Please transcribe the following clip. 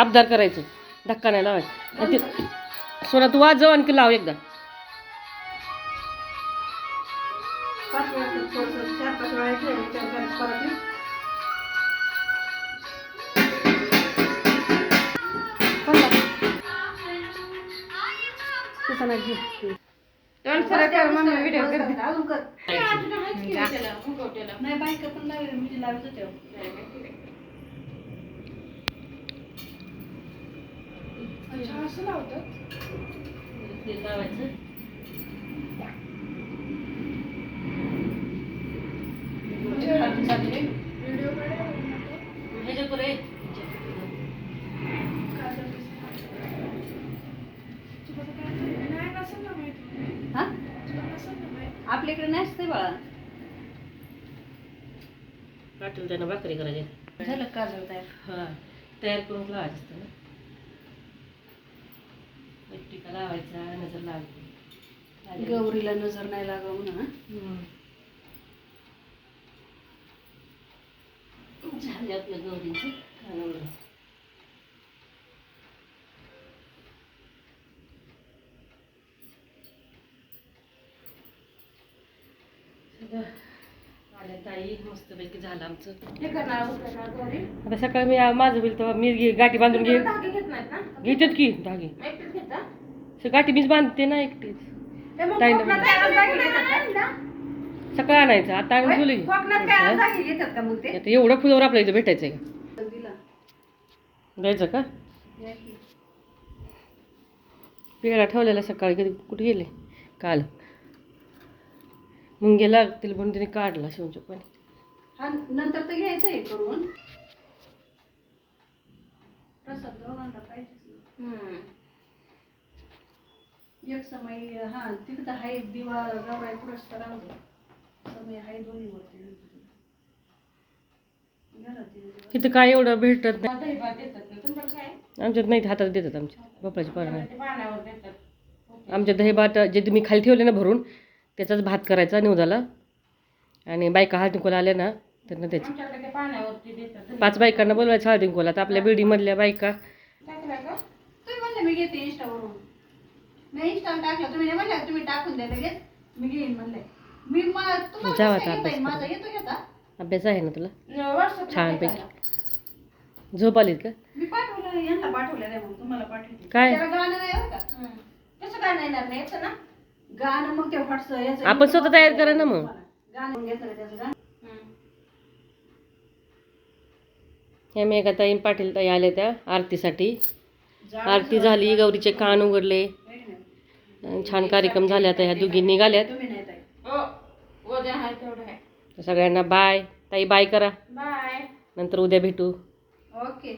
आबदार करायचं. धक्का नाही लावायचं. आणि ते सोना तू वाजव आणखी लाव एकदा. पाच वेळा तर थोडंसं चार पाच वेळा ठेवलं विचार करायचं परत येऊ. कोणला? तुझा नाही घेऊ. सरळ कर, मम्मी व्हिडिओ अजून करते. कर, अजून कर. नाही बायका पण लावेल मी लावत होते हा? आपल्याकडे नसते बाळा. पाटील त्यांना भाकरी करायची. झालं काजळ तयार? हा तयार करून लावायचं असतं ना. एक टिका लावायचा नजर लावायची गौरीला नजर नाही लागावं? हम्म. झाले आपल्या गौरींचं खाणं सगळं ताई मस्तपैकी झालं आमचं. हे करणार उतरणार गौरी आता सकाळी मी माझं बिल तेव्हा मी घे- गाठी बांधून घे. धागे घेत नाहीत ना? घेतात की धागे? एकटेच घेता सगळी गाठी मीच बांधते ना एकटीच. ते मग ताईनं कोकणात म्हणलं. काय आज दागिने घेतात का? सकाळ आणायचं आता आणून होय? ठेवलं की. कोकणात काय आज दागिने घेतात का मग ते? आता एवढं फुलावर आपल्या इथं का? दिला. द्यायचं का? या की. पिळा ठेवलेला सकाळी कधी कुठे गेले? काल. मुंग्याला लागतील म्हणून तिने काढला शिवच्या पाणी हा नंतर तर घ्यायचं आहे करून. प्रसाद दोघांना. एक समय हा तिथं हाय दिवा गवराय पुरस करावं समय दोन्ही वरती. तिथं काय एवढं भेटत नाही. आमच्यात नाही हातात देतात आमच्या पानावर. देतात आमच्या दही भात जे तुम्ही खाली ठेवले ना भरून त्याचाच भात करायचा निवदाला. आणि बायका हळदीकुला आल्या ना त्यांना त्याची. पाच बायकांना बोलवायचं हळदीकुला तर आपल्या बिल्डिंगमधल्या बायका. टाकला का तुम्ही म्हणले मी घेते इंस्टावरून. मी इंस्टावर टाकलं. तुम्ही नाही म्हणलं तुम्ही टाकून द्या लगेच. मी घेईन म्हणले. मी मा- तुम्हाला जाऊ कसं आता घेता अभ्यास येईल? माझा करा. येतो घेता अभ्यास आहे ना तुला? छानपैकी. झोप आलीत का? मी पाठवलं यांना पाठवलं नाही मग तुम्हाला पाठवते. काय? गाणं नाही बरं का? कसं गाणं येणार नाही ना? गाणं मग ते व्हॉट्सअप याचं आपण स्वतः तयार करा ना मग. गाणं घेतलं त्याचं गाणं? ह्या मेघा ताई पाटील ताई आल्या त्या आरतीसाठी. आरती झाली गौरीचे कान उघडले. छान कार्यक्रम झाले आता ह्या दोघी निघाल्यात. तुम्ही नाही ताई. हो सगळ्यांना बाय ताई बाय करा. बाय नंतर उद्या भेटू. ओके